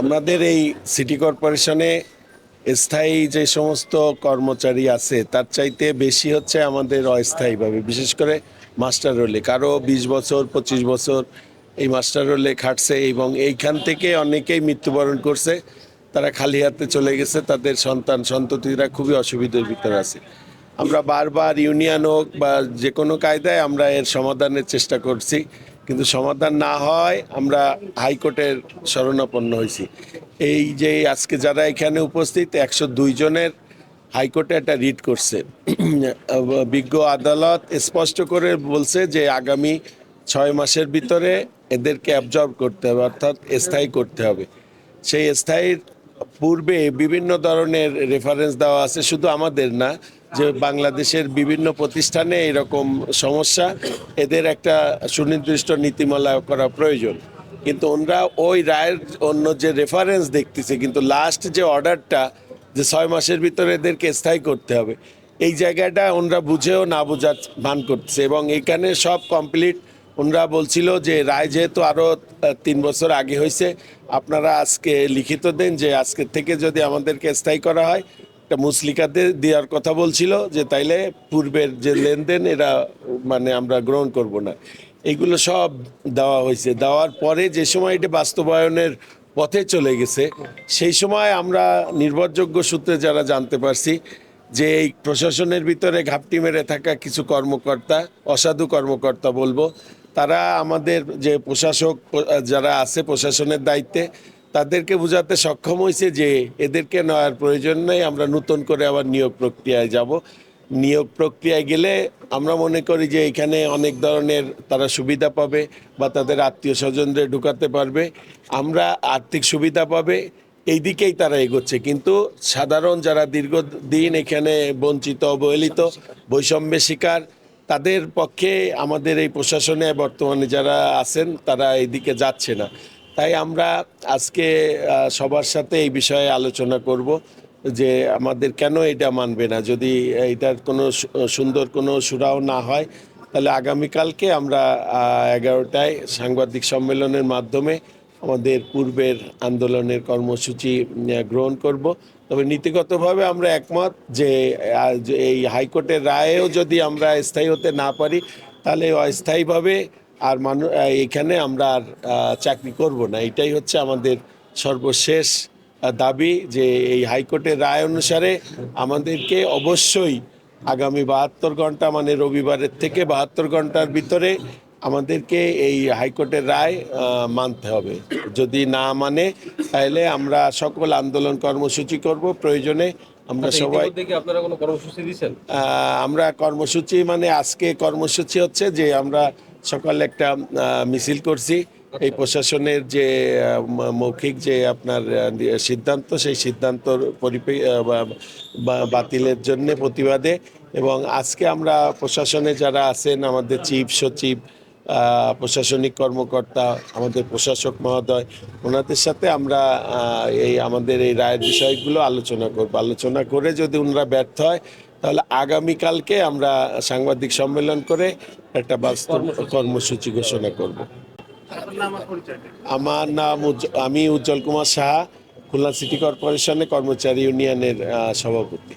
আমাদের এই সিটি কর্পোরেশনে স্থায়ী যে সমস্ত কর্মচারী আছে, তার চাইতে বেশি হচ্ছে আমাদের অস্থায়ীভাবে, বিশেষ করে মাস্টার রোলে কারও বিশ বছর, পঁচিশ বছর এই মাস্টার রোলে খাটছে এবং এইখান থেকে অনেকেই মৃত্যুবরণ করছে, তারা খালি হাতে চলে গেছে, তাদের সন্তান, সন্ততিরা খুবই অসুবিধার ভিতরে আছে। আমরা বারবার ইউনিয়ন হোক বা যে কোনো কায়দায় আমরা এর সমাধানের চেষ্টা করছি। কিন্তু সমাধান না হয়, আমরা হাইকোর্টের শরণাপন্ন হয়েছি। এই যে আজকে যারা এখানে উপস্থিত, একশো দুই জনের হাইকোর্টে একটা রিট করছে। বিজ্ঞ আদালত স্পষ্ট করে বলছে যে আগামী ছয় মাসের ভিতরে এদেরকে অ্যাবজর্ব করতে হবে, অর্থাৎ স্থায়ী করতে হবে। সেই স্থায়ীর পূর্বে বিভিন্ন ধরনের রেফারেন্স দেওয়া আছে, শুধু আমাদের না যে বাংলাদেশের বিভিন্ন প্রতিষ্ঠানে এরকম সমস্যা, এদের একটা সুনির্দিষ্ট নীতিমালা করা প্রয়োজন। কিন্তু ওনরা ওই রায়ের অন্য যে রেফারেন্স দেখতেছে, কিন্তু লাস্ট যে অর্ডারটা যে ছয় মাসের ভিতরে এদেরকে স্থায়ী করতে হবে, এই জায়গাটা ওনরা বুঝেও না বোঝার ভান করছে এবং এখানে সব কমপ্লিট ওনরা বলছিল যে রায় যেহেতু আরও তিন বছর আগে হয়েছে, আপনারা আজকে লিখিত দেন যে আজকের থেকে যদি আমাদেরকে স্থায়ী করা হয় একটা মুসলিকাতে দেওয়ার কথা বলছিল যে তাইলে পূর্বের যে লেনদেন এরা মানে আমরা গ্রহণ করব না। এগুলো সব দেওয়া হয়েছে। দেওয়ার পরে যে সময় এটা বাস্তবায়নের পথে চলে গেছে, সেই সময় আমরা নির্ভরযোগ্য সূত্রে যারা জানতে পারছি যে এই প্রশাসনের ভিতরে ঘাপটি মেরে থাকা কিছু কর্মকর্তা, অসাধু কর্মকর্তা বলব, তারা আমাদের যে প্রশাসক, যারা আছে প্রশাসনের দায়িত্বে তাদেরকে বোঝাতে সক্ষম হয়েছে যে এদেরকে নেওয়ার প্রয়োজন নেই, আমরা নতুন করে আবার নিয়োগ প্রক্রিয়ায় যাব। নিয়োগ প্রক্রিয়ায় গেলে আমরা মনে করি যে এখানে অনেক ধরনের তারা সুবিধা পাবে বা তাদের আত্মীয় স্বজনদের ঢুকাতে পারবে। আমরা আর্থিক সুবিধা পাবে এই দিকেই তারা এগোচ্ছে। কিন্তু সাধারণ যারা দীর্ঘদিন এখানে বঞ্চিত, অবহেলিত, বৈষম্যের শিকার, তাদের পক্ষে আমাদের এই প্রশাসনে বর্তমানে যারা আছেন, তারা এইদিকে যাচ্ছে না। তাই আমরা আজকে সবার সাথে এই বিষয়ে আলোচনা করব যে আমাদের কেন এটা মানবে না। যদি এটার কোনো সুন্দর কোনো সুরাও না হয়, তাহলে আগামীকালকে আমরা এগারোটায় সাংবাদিক সম্মেলনের মাধ্যমে আমাদের পূর্বের আন্দোলনের কর্মসূচি গ্রহণ করব। তবে নীতিগতভাবে আমরা একমত যে এই হাইকোর্টের রায়েও যদি আমরা স্থায়ী হতে না পারি, তাহলে অস্থায়ীভাবে আর মানুষ এখানে আমরা আর চাকরি করব না। এটাই হচ্ছে আমাদের সর্বশেষ দাবি যে এই হাইকোর্টের রায় অনুসারে আমাদেরকে অবশ্যই আগামী বাহাত্তর ঘণ্টা মানে রবিবারের থেকে বাহাত্তর ঘণ্টার ভিতরে আমাদেরকে এই হাইকোর্টের রায় মানতে হবে। যদি না মানে তাহলে আমরা সকল আন্দোলন কর্মসূচি করব। প্রয়োজনে আমরা সবাই আপনারা কোনো কর্মসূচি দিচ্ছেন আমরা কর্মসূচি মানে আজকে কর্মসূচি হচ্ছে যে আমরা সকালে একটা মিছিল করছি। এই প্রশাসনের যে মৌখিক যে আপনার সিদ্ধান্ত সেই সিদ্ধান্তর পরিপে বাতিলের জন্য প্রতিবাদে এবং আজকে আমরা প্রশাসনে যারা আছেন আমাদের চিফ সচিব প্রশাসনিক কর্মকর্তা আমাদের প্রশাসক মহোদয় ওনাদের সাথে আমরা এই আমাদের এই রায়ের বিষয়গুলো আলোচনা করব। আলোচনা করে যদি ওনারা ব্যর্থ হয় তাহলে আগামীকালকে আমরা সাংবাদিক সম্মেলন করে একটা বাস্তব কর্মসূচি ঘোষণা করব। আমার নাম আমি উজ্জ্বল কুমার সাহা, খুলনা সিটি কর্পোরেশনে কর্মচারী ইউনিয়নের সভাপতি।